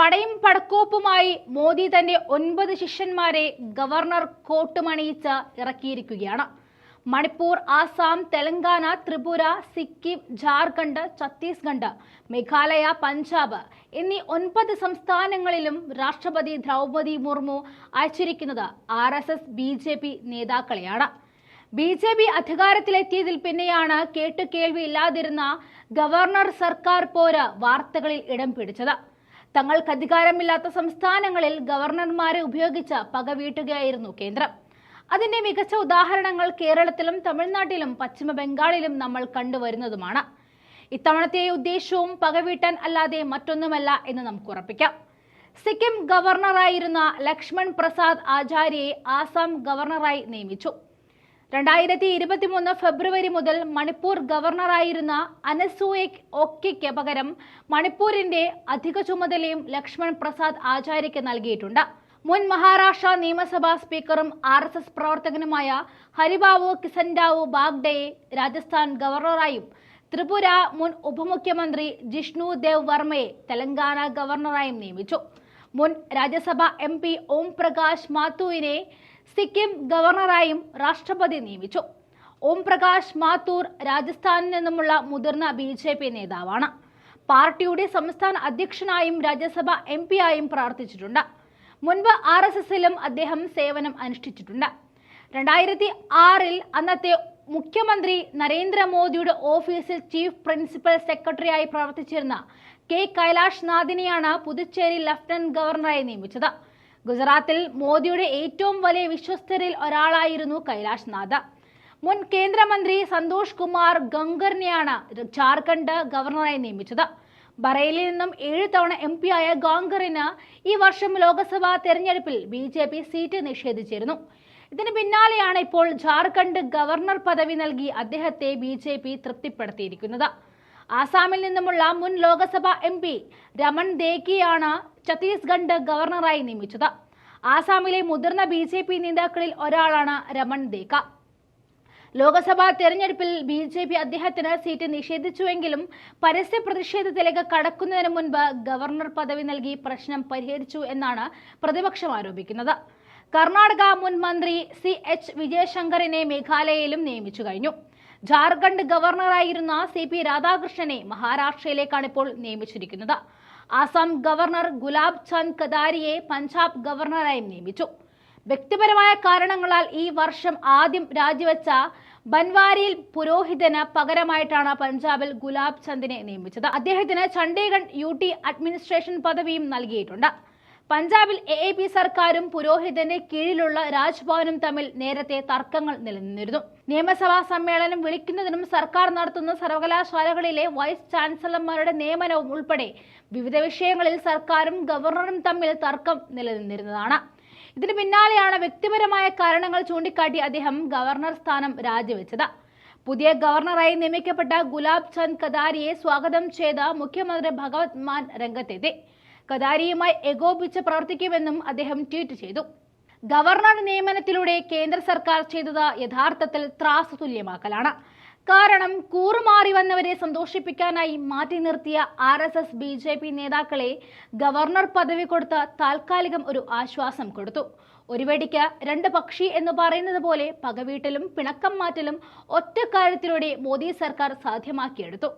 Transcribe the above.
പടയും പടക്കോപ്പുമായി മോദി തന്റെ ഒൻപത് ശിഷ്യന്മാരെ ഗവർണർ കോട്ടുമണിയിച്ച് ഇറക്കിയിരിക്കുകയാണ്. മണിപ്പൂർ ആസാം തെലങ്കാന ത്രിപുര സിക്കിം ജാർഖണ്ഡ് ഛത്തീസ്ഗഡ് മേഘാലയ പഞ്ചാബ് എന്നീ ഒൻപത് സംസ്ഥാനങ്ങളിലും രാഷ്ട്രപതി ദ്രൗപദി മുർമു അയച്ചിരിക്കുന്നത് R S S B J P നേതാക്കളെയാണ്. B J P അധികാരത്തിലെത്തിയതിൽ പിന്നെയാണ് കേട്ടുകേൾവിയില്ലാതിരുന്ന ഗവർണർ സർക്കാർ പോര വാർത്തകളിൽ ഇടം പിടിച്ചത്. തങ്ങൾക്ക് അധികാരമില്ലാത്ത സംസ്ഥാനങ്ങളിൽ ഗവർണർമാരെ ഉപയോഗിച്ച് പകവീട്ടുകയായിരുന്നു കേന്ദ്രം. അതിന്റെ മികച്ച ഉദാഹരണങ്ങൾ കേരളത്തിലും തമിഴ്നാട്ടിലും പശ്ചിമ ബംഗാളിലും നമ്മൾ കണ്ടുവരുന്നതുമാണ്. ഇത്തവണത്തെ ഉദ്ദേശവും പകവീട്ടാൻ അല്ലാതെ മറ്റൊന്നുമല്ല എന്ന് നമുക്ക് ഉറപ്പിക്കാം. സിക്കിം ഗവർണറായിരുന്ന ലക്ഷ്മൺ പ്രസാദ് ആചാര്യയെ ആസാം ഗവർണറായി നിയമിച്ചു. രണ്ടായിരത്തി ഇരുപത്തിമൂന്ന് ഫെബ്രുവരി മുതൽ മണിപ്പൂർ ഗവർണറായിരുന്ന അനസൂയക് ഒക്കയ്ക്ക് പകരം മണിപ്പൂരിന്റെ അധിക ചുമതലയും ലക്ഷ്മൺ പ്രസാദ് ആചാര്യയ്ക്ക് നൽകിയിട്ടുണ്ട്. മുൻ മഹാരാഷ്ട്ര നിയമസഭാ സ്പീക്കറും ആർ എസ് എസ് പ്രവർത്തകനുമായ ഹരിബാവു കിസൻഡാവു ബാഗ്ഡയെ രാജസ്ഥാൻ ഗവർണറായും ത്രിപുര മുൻ ഉപമുഖ്യമന്ത്രി ജിഷ്ണു ദേവ് വർമ്മയെ തെലങ്കാന ഗവർണറായും നിയമിച്ചു. മുൻ രാജ്യസഭാ എം പി ഓം പ്രകാശ് മാത്തൂരിനെ സിക്കിം ഗവർണറായും രാഷ്ട്രപതി നിയമിച്ചു. ഓം പ്രകാശ് മാത്തൂർ രാജസ്ഥാനിൽ നിന്നുമുള്ള മുതിർന്ന ബി ജെ പി നേതാവാണ്. പാർട്ടിയുടെ സംസ്ഥാന അധ്യക്ഷനായും രാജ്യസഭ എം ആയും പ്രവർത്തിച്ചിട്ടുണ്ട്. മുൻപ് ആർ എസ് എസിലും അദ്ദേഹം സേവനം അനുഷ്ഠിച്ചിട്ടുണ്ട്. രണ്ടായിരത്തി ആറിൽ അന്നത്തെ മുഖ്യമന്ത്രി നരേന്ദ്രമോദിയുടെ ഓഫീസിൽ ചീഫ് പ്രിൻസിപ്പൽ സെക്രട്ടറിയായി പ്രവർത്തിച്ചിരുന്ന കെ കൈലാഷ് നാഥിനെയാണ് പുതുച്ചേരി ലഫ്റ്റനന്റ് ഗവർണറായി നിയമിച്ചത്. ഗുജറാത്തിൽ മോദിയുടെ ഏറ്റവും വലിയ വിശ്വസ്തരിൽ ഒരാളായിരുന്നു കൈലാഷ് നാഥ്. മുൻ കേന്ദ്രമന്ത്രി സന്തോഷ് കുമാർ ഗംഗറിനെയാണ് ജാർഖണ്ഡ് ഗവർണറായി നിയമിച്ചത്. ബറേലിൽ നിന്നും ഏഴ് തവണ എം പി ആയ ഗാംഗറിന് ഈ വർഷം ലോക്സഭാ തെരഞ്ഞെടുപ്പിൽ ബി ജെ പി സീറ്റ് നിഷേധിച്ചിരുന്നു. ഇതിന് പിന്നാലെയാണ് ഇപ്പോൾ ജാർഖണ്ഡ് ഗവർണർ പദവി നൽകി അദ്ദേഹത്തെ ബി ജെ പി തൃപ്തിപ്പെടുത്തിയിരിക്കുന്നത്. ആസാമിൽ നിന്നുമുള്ള മുൻ ലോക്സഭാ എം പി രമൺ ദേക്കിയാണ് ഛത്തീസ്ഗഡ് ഗവർണറായി നിയമിച്ചത്. ആസാമിലെ മുതിർന്ന ബി ജെ പി നേതാക്കളിൽ ഒരാളാണ് രമൺ ദേക്ക. ലോക്സഭാ തെരഞ്ഞെടുപ്പിൽ ബി ജെ പി അദ്ദേഹത്തിന് സീറ്റ് നിഷേധിച്ചുവെങ്കിലും പരസ്യ പ്രതിഷേധത്തിലേക്ക് കടക്കുന്നതിന് മുൻപ് ഗവർണർ പദവി നൽകി പ്രശ്നം പരിഹരിച്ചു എന്നാണ് പ്രതിപക്ഷം ആരോപിക്കുന്നത്. കർണാടക മുൻ മന്ത്രി സി എച്ച് വിജയശങ്കറിനെ മേഘാലയയിലും നിയമിച്ചു കഴിഞ്ഞു. ജാർഖണ്ഡ് ഗവർണറായിരുന്ന സി പി രാധാകൃഷ്ണനെ മഹാരാഷ്ട്രയിലേക്കാണ് ഇപ്പോൾ നിയമിച്ചിരിക്കുന്നത്. ആസാം ഗവർണർ ഗുലാബ് ചന്ദ് കദാരിയെ പഞ്ചാബ് ഗവർണറായും നിയമിച്ചു. വ്യക്തിപരമായ കാരണങ്ങളാൽ ഈ വർഷം ആദ്യം രാജിവെച്ച ബൻവാരിയിൽ പുരോഹിതന് പകരമായിട്ടാണ് പഞ്ചാബിൽ ഗുലാബ് ചന്ദിനെ നിയമിച്ചത്. അദ്ദേഹത്തിന് ചണ്ഡീഗഡ് യു അഡ്മിനിസ്ട്രേഷൻ പദവിയും നൽകിയിട്ടുണ്ട്. പഞ്ചാബിൽ എ എ പി സർക്കാരും പുരോഹിതന്റെ കീഴിലുള്ള രാജ്ഭവനും തമ്മിൽ നേരത്തെ തർക്കങ്ങൾ നിലനിന്നിരുന്നു. നിയമസഭാ സമ്മേളനം വിളിക്കുന്നതിനും സർക്കാർ നടത്തുന്ന സർവകലാശാലകളിലെ വൈസ് ചാൻസലർമാരുടെ നിയമനവും ഉൾപ്പെടെ വിവിധ വിഷയങ്ങളിൽ സർക്കാരും ഗവർണറും തമ്മിൽ തർക്കം നിലനിന്നിരുന്നതാണ്. ഇതിന് പിന്നാലെയാണ് വ്യക്തിപരമായ കാരണങ്ങൾ ചൂണ്ടിക്കാട്ടി അദ്ദേഹം ഗവർണർ സ്ഥാനം രാജിവെച്ചത്. പുതിയ ഗവർണറായി നിയമിക്കപ്പെട്ട ഗുലാബ് ചന്ദ് കദാരിയെ സ്വാഗതം ചെയ്ത മുഖ്യമന്ത്രി ഭഗവത് മാൻ രംഗത്തെത്തി. കദാരിയുമായി ഏകോപിച്ച് പ്രവർത്തിക്കുമെന്നും അദ്ദേഹം ട്വീറ്റ് ചെയ്തു. ഗവർണർ നിയമനത്തിലൂടെ കേന്ദ്ര സർക്കാർ ചെയ്തത് യഥാർത്ഥത്തിൽ ത്രാസ് തുല്യമാക്കലാണ് കാരണം കൂറുമാറി വന്നവരെ സന്തോഷിപ്പിക്കാനായി മാറ്റി നിർത്തിയ R S S B J P നേതാക്കളെ ഗവർണർ പദവി കൊടുത്ത് താൽക്കാലികം ഒരു ആശ്വാസം കൊടുത്തു. ഒരു വെടിക്ക് രണ്ട് പക്ഷി എന്ന് പറയുന്നത് പോലെ പകവീട്ടലും പിണക്കം മാറ്റലും ഒറ്റക്കാര്യത്തിലൂടെ മോദി സർക്കാർ സാധ്യമാക്കിയെടുത്തു.